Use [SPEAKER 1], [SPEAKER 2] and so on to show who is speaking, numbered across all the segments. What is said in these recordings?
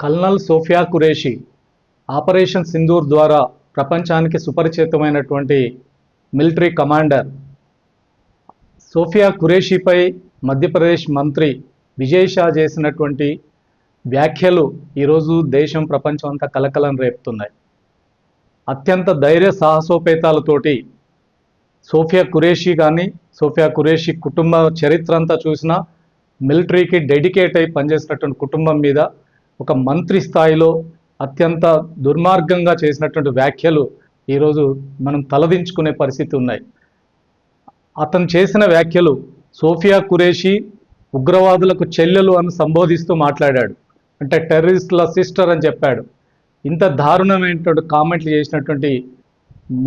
[SPEAKER 1] Colonel Sophia Qureshi operation Sindoor ద్వారా ప్రపంచానికి సుపరిచితమైనటువంటి మిలిటరీ కమాండర్. సోఫియా కురేషిపై మధ్యప్రదేశ్ మంత్రి విజయ్ షా చేసినటువంటి వ్యాఖ్యలు ఈరోజు దేశం ప్రపంచం అంతా కలకలం రేపుతున్నాయి. అత్యంత ధైర్య సాహసోపేతాలతోటి సోఫియా కురేషి కానీ సోఫియా కురేషి కుటుంబ చరిత్ర అంతా చూసినా మిలిటరీకి డెడికేట్ అయి పనిచేసినటువంటి కుటుంబం మీద ఒక మంత్రి స్థాయిలో అత్యంత దుర్మార్గంగా చేసినటువంటి వ్యాఖ్యలు ఈరోజు మనం తలదించుకునే పరిస్థితి ఉన్నాయి. అతను చేసిన వ్యాఖ్యలు సోఫియా కురేషి ఉగ్రవాదులకు చెల్లెలు అని సంబోధిస్తూ మాట్లాడాడు. అంటే టెర్రరిస్టుల సిస్టర్ అని చెప్పాడు. ఇంత దారుణమైనటువంటి కామెంట్లు చేసినటువంటి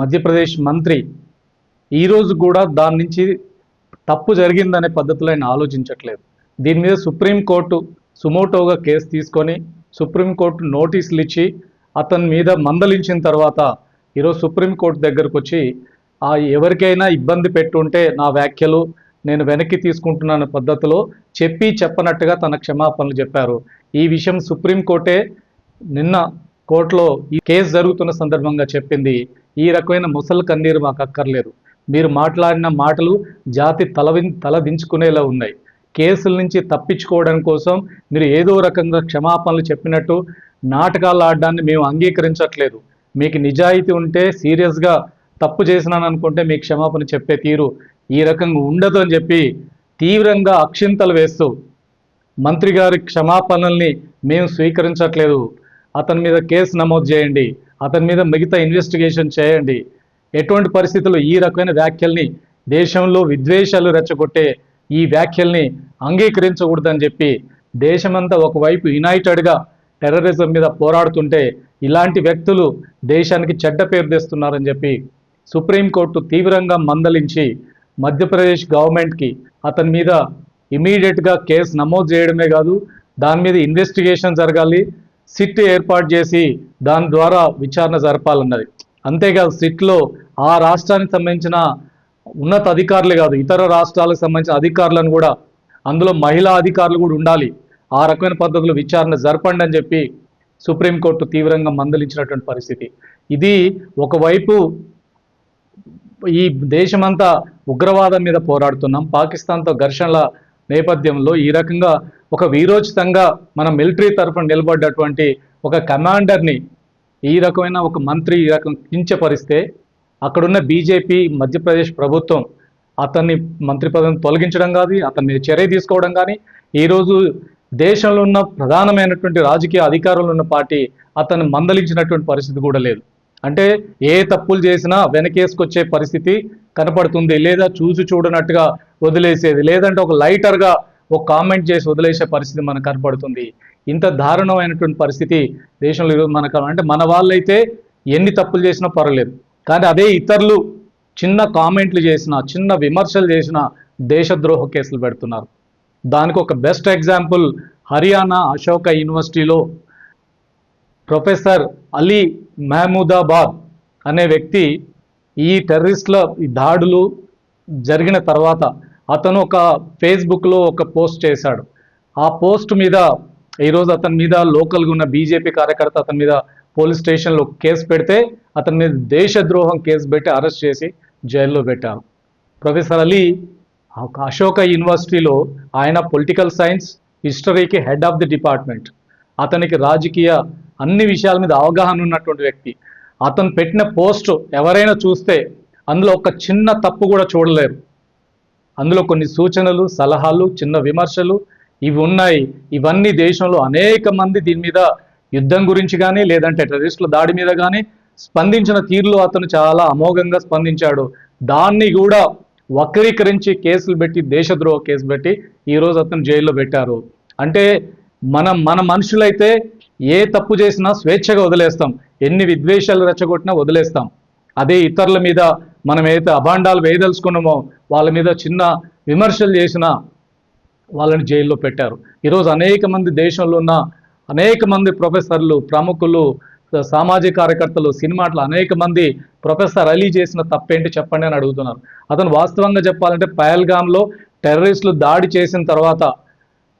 [SPEAKER 1] మధ్యప్రదేశ్ మంత్రి ఈరోజు కూడా దాని నుంచి తప్పు జరిగిందనే పద్ధతిలో ఆయన ఆలోచించట్లేదు. దీని మీద సుప్రీంకోర్టు సుమోటోగా కేసు తీసుకొని సుప్రీంకోర్టు నోటీసులు ఇచ్చి అతని మీద మందలించిన తర్వాత ఈరోజు సుప్రీంకోర్టు దగ్గరకు వచ్చి ఆ ఎవరికైనా ఇబ్బంది పెట్టుంటే నా వ్యాఖ్యలు నేను వెనక్కి తీసుకుంటున్నాను పద్ధతిలో చెప్పి చెప్పనట్టుగా తన క్షమాపణలు చెప్పారు. ఈ విషయం సుప్రీంకోర్టే నిన్న కోర్టులో ఈ కేసు జరుగుతున్న సందర్భంగా చెప్పింది. ఈ రకమైన ముసలి కన్నీరు మాకు అక్కర్లేదు. మీరు మాట్లాడిన మాటలు జాతి తల తలదించుకునేలా ఉన్నాయి. కేసుల నుంచి తప్పించుకోవడం కోసం మీరు ఏదో రకంగా క్షమాపణలు చెప్పినట్టు నాటకాలు ఆడడాన్ని మేము అంగీకరించట్లేదు. మీకు నిజాయితీ ఉంటే సీరియస్గా తప్పు చేసినాను అనుకుంటే మీకు క్షమాపణ చెప్పే తీరు ఈ రకంగా ఉండదు అని చెప్పి తీవ్రంగా అక్షింతలు వేస్తూ మంత్రి గారి క్షమాపణల్ని మేము స్వీకరించట్లేదు. అతని మీద కేసు నమోదు చేయండి. అతని మీద మిగతా ఇన్వెస్టిగేషన్ చేయండి. ఎటువంటి పరిస్థితుల్లో ఈ రకమైన వ్యాఖ్యల్ని దేశంలో విద్వేషాలు రెచ్చగొట్టే ఈ వ్యాఖ్యల్ని అంగీకరించకూడదని చెప్పి దేశమంతా ఒకవైపు యునైటెడ్గా టెర్రరిజం మీద పోరాడుతుంటే ఇలాంటి వ్యక్తులు దేశానికి చెడ్డ పేరు తెస్తున్నారని చెప్పి సుప్రీంకోర్టు తీవ్రంగా మందలించి మధ్యప్రదేశ్ గవర్నమెంట్కి అతని మీద ఇమీడియట్గా కేసు నమోదు చేయడమే కాదు దాని మీద ఇన్వెస్టిగేషన్ జరగాలి సిట్ ఏర్పాటు చేసి దాని ద్వారా విచారణ జరపాలన్నది. అంతేకాదు సిట్లో ఆ రాష్ట్రానికి సంబంధించిన ఉన్నత అధికారులే కాదు ఇతర రాష్ట్రాలకు సంబంధించిన అధికారులను కూడా అందులో మహిళా అధికారులు కూడా ఉండాలి. ఆ రకమైన పద్ధతిలో విచారణ జరపండి అని చెప్పి సుప్రీంకోర్టు తీవ్రంగా మందలించినటువంటి పరిస్థితి. ఇది ఒకవైపు ఈ దేశమంతా ఉగ్రవాదం మీద పోరాడుతున్నాం. పాకిస్తాన్తో ఘర్షణల నేపథ్యంలో ఈ రకంగా ఒక వీరోచితంగా మన మిలిటరీ తరఫున నిలబడ్డటువంటి ఒక కమాండర్ని ఈ రకమైన ఒక మంత్రి ఈ రకం కించపరిస్తే అక్కడున్న బీజేపీ మధ్యప్రదేశ్ ప్రభుత్వం అతన్ని మంత్రి పదవిని తొలగించడం కానీ అతన్ని చర్య తీసుకోవడం కానీ ఈరోజు దేశంలో ఉన్న ప్రధానమైనటువంటి రాజకీయ అధికారంలో ఉన్న పార్టీ అతన్ని మందలించినటువంటి పరిస్థితి కూడా లేదు. అంటే ఏ తప్పులు చేసినా వెనకేసుకొచ్చే పరిస్థితి కనపడుతుంది లేదా చూసి చూడనట్టుగా వదిలేసేది లేదంటే ఒక లైటర్గా ఒక కామెంట్ చేసి వదిలేసే పరిస్థితి మనకు కనపడుతుంది. ఇంత దారుణమైనటువంటి పరిస్థితి దేశంలో మనకు అంటే మన వాళ్ళైతే ఎన్ని తప్పులు చేసినా పర్వాలేదు. కానీ అదే ఇతరులు చిన్న కామెంట్లు చేసిన చిన్న విమర్శలు చేసిన దేశద్రోహ కేసులు పెడుతున్నారు. దానికి ఒక బెస్ట్ ఎగ్జాంపుల్ హర్యానా అశోక యూనివర్సిటీలో ప్రొఫెసర్ అలీ మహమూదాబాద్ అనే వ్యక్తి ఈ టెర్రరిస్టుల ఈ దాడులు జరిగిన తర్వాత అతను ఒక ఫేస్బుక్లో ఒక పోస్ట్ చేశాడు. ఆ పోస్ట్ మీద ఈరోజు అతని మీద లోకల్గా ఉన్న బీజేపీ కార్యకర్త అతని మీద పోలీస్ స్టేషన్లో కేసు పెడితే అతన్ని దేశద్రోహం కేసు పెట్టి అరెస్ట్ చేసి జైల్లో పెట్టారు ప్రొఫెసర్ అలీ ఒక అశోక యూనివర్సిటీలో ఆయన పొలిటికల్ సైన్స్ హిస్టరీకి హెడ్ ఆఫ్ ది డిపార్ట్మెంట్. అతనికి రాజకీయ అన్ని విషయాల మీద అవగాహన ఉన్నటువంటి వ్యక్తి. అతను పెట్టిన పోస్ట్ ఎవరైనా చూస్తే అందులో ఒక చిన్న తప్పు కూడా చూడలేరు. అందులో కొన్ని సూచనలు సలహాలు చిన్న విమర్శలు ఇవి ఉన్నాయి. ఇవన్నీ దేశంలో అనేక మంది దీని మీద యుద్ధం గురించి కానీ లేదంటే టెర్రరిస్టుల దాడి మీద కానీ స్పందించిన తీరులో అతను చాలా అమోఘంగా స్పందించాడు. దాన్ని కూడా వక్రీకరించి కేసులు పెట్టి దేశద్రోహ కేసు పెట్టి ఈరోజు అతను జైల్లో పెట్టారు. అంటే మనం మన మనుషులైతే ఏ తప్పు చేసినా స్వేచ్ఛగా వదిలేస్తాం. ఎన్ని విద్వేషాలు రెచ్చగొట్టినా వదిలేస్తాం. అదే ఇతరుల మీద మనం ఏదైతే అభాండాలు వేయదలుచుకున్నామో వాళ్ళ మీద చిన్న విమర్శలు చేసినా వాళ్ళని జైల్లో పెట్టారు. ఈరోజు అనేక మంది దేశంలో ఉన్న అనేక మంది ప్రొఫెసర్లు ప్రముఖులు సామాజిక కార్యకర్తలు సినిమాట్లు అనేక మంది ప్రొఫెసర్ అలీ చేసిన తప్పేంటి చెప్పండి అని అడుగుతున్నారు. అతను వాస్తవంగా చెప్పాలంటే పహల్గామ్లో టెర్రరిస్టులు దాడి చేసిన తర్వాత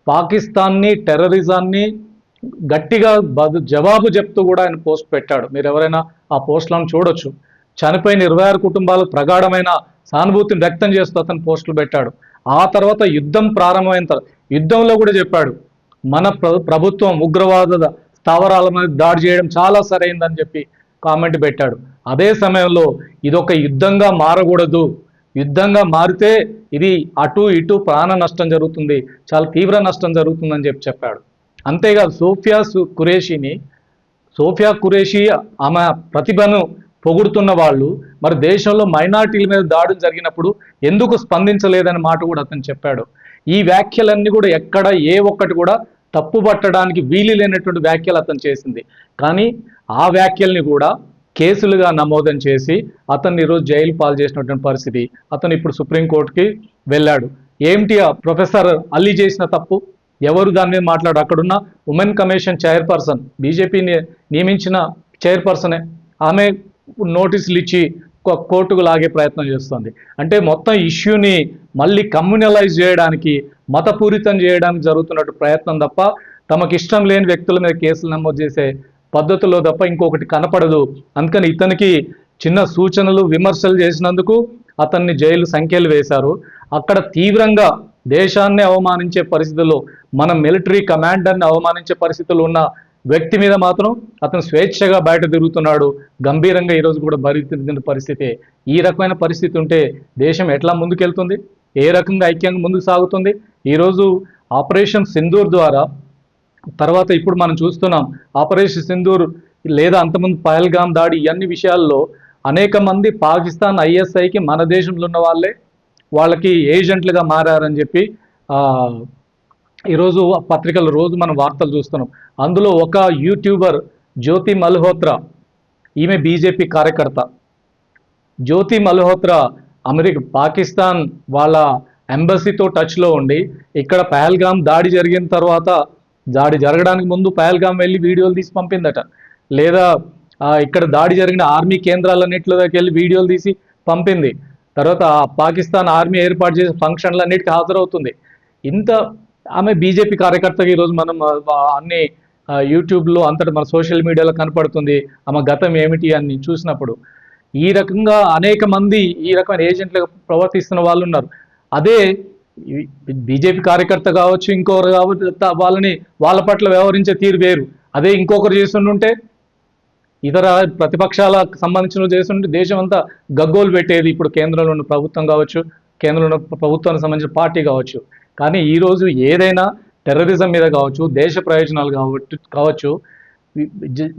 [SPEAKER 1] పాకిస్తాన్ని టెర్రరిజాన్ని గట్టిగా బదు జవాబు చెప్తూ కూడా ఆయన పోస్ట్ పెట్టాడు. మీరు ఎవరైనా ఆ పోస్టులను చూడొచ్చు. చనిపోయిన ఇరవై ఆరు కుటుంబాలు ప్రగాఢమైన సానుభూతిని వ్యక్తం చేస్తూ అతను పోస్టులు పెట్టాడు. ఆ తర్వాత యుద్ధం ప్రారంభమైన తర్వాత యుద్ధంలో కూడా చెప్పాడు. మన ప్ర- ప్రభుత్వం ఉగ్రవాద స్థావరాల మీద దాడి చేయడం చాలా సరైందని చెప్పి కామెంట్ పెట్టాడు. అదే సమయంలో ఇదొక యుద్ధంగా మారకూడదు. యుద్ధంగా మారితే ఇది అటు ఇటు ప్రాణ నష్టం జరుగుతుంది చాలా తీవ్ర నష్టం జరుగుతుందని చెప్పి చెప్పాడు. అంతేకాదు సోఫియా సు- కురేషిని సోఫియా కురేషి ఆమె ప్రతిభను పొగుడుతున్న వాళ్ళు మరి దేశంలో మైనార్టీల మీద దాడులు జరిగినప్పుడు ఎందుకు స్పందించలేదనే మాట కూడా అతను చెప్పాడు. ఈ వ్యాఖ్యలన్నీ కూడా ఎక్కడ ఏ ఒక్కటి కూడా తప్పు పట్టడానికి వీలు లేనటువంటి వ్యాఖ్యలు అతను చేసింది. కానీ ఆ వ్యాఖ్యల్ని కూడా కేసులుగా నమోదం చేసి అతన్ని ఈరోజు జైలు పాలు చేసినటువంటి పరిస్థితి. అతను ఇప్పుడు సుప్రీంకోర్టుకి వెళ్ళాడు. ఏమిటి ఆ ప్రొఫెసర్ అల్లీ చేసిన తప్పు? ఎవరు దాని మీద మాట్లాడు? అక్కడున్న ఉమెన్ కమిషన్ చైర్పర్సన్ బీజేపీని నియమించిన చైర్పర్సనే. ఆమె నోటీసులు ఇచ్చి కోర్టుకు లాగే ప్రయత్నం చేస్తుంది. అంటే మొత్తం ఇష్యూని మళ్ళీ కమ్యూనలైజ్ చేయడానికి మతపూరితం చేయడానికి జరుగుతున్నట్టు ప్రయత్నం తప్ప తమకు ఇష్టం లేని వ్యక్తుల మీద కేసులు నమోదు చేసే పద్ధతిలో తప్ప ఇంకొకటి కనపడదు. అందుకని ఇతనికి చిన్న సూచనలు విమర్శలు చేసినందుకు అతన్ని జైలు సంఖ్యలు వేశారు. అక్కడ తీవ్రంగా దేశాన్ని అవమానించే పరిస్థితుల్లో మన మిలిటరీ కమాండర్ని అవమానించే పరిస్థితులు ఉన్న వ్యక్తి మీద మాత్రం అతను స్వేచ్ఛగా బయట తిరుగుతున్నాడు. గంభీరంగా ఈరోజు కూడా బరి తిరిగిన పరిస్థితి ఈ రకమైన పరిస్థితి ఉంటే దేశం ఎట్లా ముందుకెళ్తుంది? ఏ రకంగా ఐక్యంగా ముందుకు సాగుతుంది? ఈరోజు ఆపరేషన్ సింధూర్ ద్వారా తర్వాత ఇప్పుడు మనం చూస్తున్నాం ఆపరేషన్ సింధూర్ లేదా అంతకుముందు పహల్గామ్ దాడి ఇవన్నీ విషయాల్లో అనేక మంది పాకిస్తాన్ ఐఎస్ఐకి మన దేశంలో ఉన్న వాళ్ళే వాళ్ళకి ఏజెంట్లుగా మారారని చెప్పి ఈరోజు పత్రికలు రోజు మనం వార్తలు చూస్తున్నాం. అందులో ఒక యూట్యూబర్ జ్యోతి మల్హోత్రా ఈమె బీజేపీ కార్యకర్త. జ్యోతి మల్హోత్రా అమెరికా పాకిస్తాన్ వాళ్ళ ఎంబసీతో టచ్లో ఉండి ఇక్కడ పహల్గామ్ దాడి జరిగిన తర్వాత దాడి జరగడానికి ముందు పహల్గామ్ వెళ్ళి వీడియోలు తీసి పంపిందట. లేదా ఇక్కడ దాడి జరిగిన ఆర్మీ కేంద్రాలన్నింటిలోకి వెళ్ళి వీడియోలు తీసి పంపింది. తర్వాత పాకిస్తాన్ ఆర్మీ ఏర్పాటు చేసే ఫంక్షన్లన్నిటికీ హాజరవుతుంది. ఇంత ఆమె బీజేపీ కార్యకర్తగా ఈరోజు మనం అన్ని యూట్యూబ్లో అంతటా మన సోషల్ మీడియాలో కనపడుతుంది. ఆమె గతం ఏమిటి అని చూసినప్పుడు ఈ రకంగా అనేక మంది ఈ రకమైన ఏజెంట్లుగా ప్రవర్తిస్తున్న వాళ్ళు ఉన్నారు. అదే బీజేపీ కార్యకర్త కావచ్చు ఇంకొకరు కావచ్చు వాళ్ళని వాళ్ళ పట్ల వ్యవహరించే తీరు వేరు. అదే ఇంకొకరు చేస్తుంటే ఇతర ప్రతిపక్షాలకు సంబంధించిన చేస్తుంటే దేశం అంతా గగ్గోలు పెట్టేది ఇప్పుడు కేంద్రంలో ఉన్న ప్రభుత్వం కావచ్చు కేంద్రంలో ఉన్న ప్రభుత్వానికి సంబంధించిన పార్టీ కావచ్చు. కానీ ఈరోజు ఏదైనా టెర్రరిజం మీద కావచ్చు దేశ ప్రయోజనాలు కావచ్చు కావచ్చు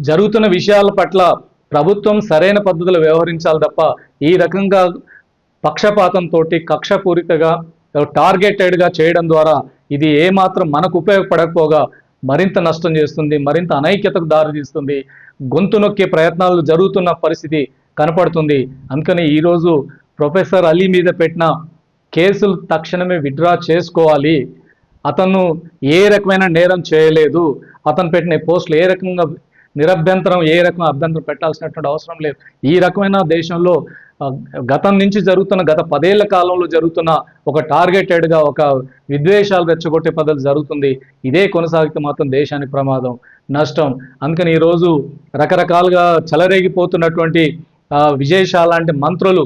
[SPEAKER 1] జరుగుతున్న విషయాల పట్ల ప్రభుత్వం సరైన పద్ధతిలో వ్యవహరించాలి తప్ప ఈ రకంగా పక్షపాతంతో కక్షపూరితగా టార్గెటెడ్గా చేయడం ద్వారా ఇది ఏమాత్రం మనకు ఉపయోగపడకపోగా మరింత నష్టం చేస్తుంది మరింత అనైక్యతకు దారితీస్తుంది గొంతు నొక్కే ప్రయత్నాలు జరుగుతున్న పరిస్థితి కనపడుతుంది. అందుకని ఈరోజు ప్రొఫెసర్ అలీ మీద పెట్టిన కేసులు తక్షణమే విత్డ్రా చేసుకోవాలి. అతను ఏ రకమైన నేరం చేయలేదు. అతను పెట్టిన పోస్టులు ఏ రకంగా నిరభ్యంతరం ఏ రకం అభ్యంతరం పెట్టాల్సినటువంటి అవసరం లేదు. ఈ రకమైన దేశంలో గతం నుంచి జరుగుతున్న గత పదేళ్ళ కాలంలో జరుగుతున్న ఒక టార్గెటెడ్గా ఒక విద్వేషాలు రెచ్చగొట్టే పద్ధతి జరుగుతుంది. ఇదే కొనసాగితే మాత్రం దేశానికి ప్రమాదం నష్టం. అందుకని ఈరోజు రకరకాలుగా చెలరేగిపోతున్నటువంటి విజయశాల లాంటి మంత్రులు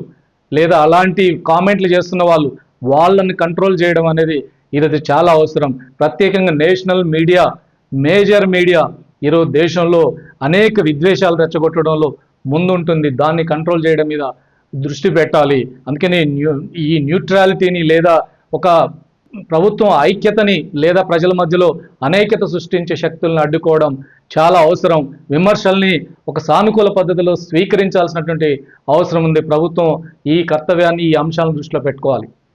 [SPEAKER 1] లేదా అలాంటి కామెంట్లు చేస్తున్న వాళ్ళు వాళ్ళని కంట్రోల్ చేయడం అనేది ఇది చాలా అవసరం. ప్రత్యేకంగా నేషనల్ మీడియా మేజర్ మీడియా ఈరోజు దేశంలో అనేక విద్వేషాలు రెచ్చగొట్టడంలో ముందుంటుంది. దాన్ని కంట్రోల్ చేయడం మీద దృష్టి పెట్టాలి. అందుకని న్యూ ఈ న్యూట్రాలిటీని లేదా ఒక ప్రభుత్వం ఐక్యతని లేదా ప్రజల మధ్యలో అనేకత సృష్టించే శక్తులను అడ్డుకోవడం చాలా అవసరం. విమర్శల్ని ఒక సానుకూల పద్ధతిలో స్వీకరించాల్సినటువంటి అవసరం ఉంది. ప్రభుత్వం ఈ కర్తవ్యాన్ని ఈ అంశాలను దృష్టిలో పెట్టుకోవాలి.